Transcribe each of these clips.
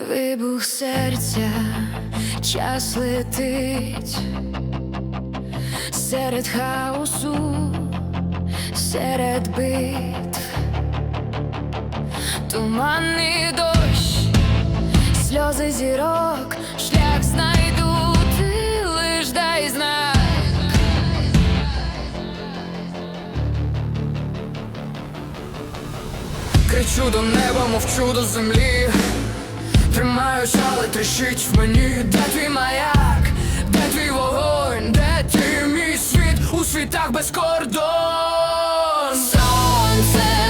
Вибух серця, час летить серед хаосу, серед битв, туманний дощ, сльози зірок, шлях знайду, ти лиш дай знак. Кричу до неба, мовчу до землі. Тримаюсь, але тріщить в мені. Де твій маяк, де твій вогонь, де ти мій світ у світах без кордон. Сонцем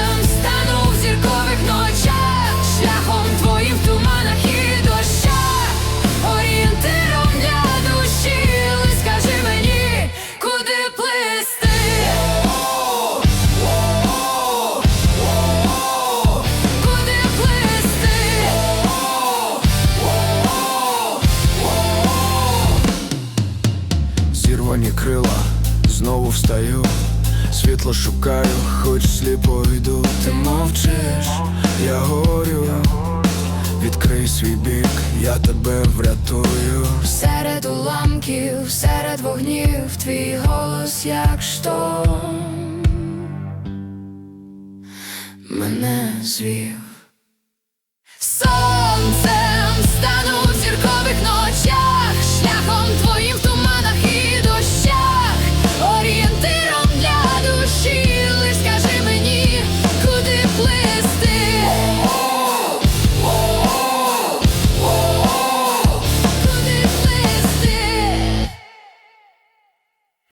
Зірвані крила, знову встаю, світло шукаю, хоч сліпо йду. Ти мовчиш, я горю, відкрий свій бік, я тебе врятую. Серед уламків, серед вогнів, твій голос як шторм мене звів.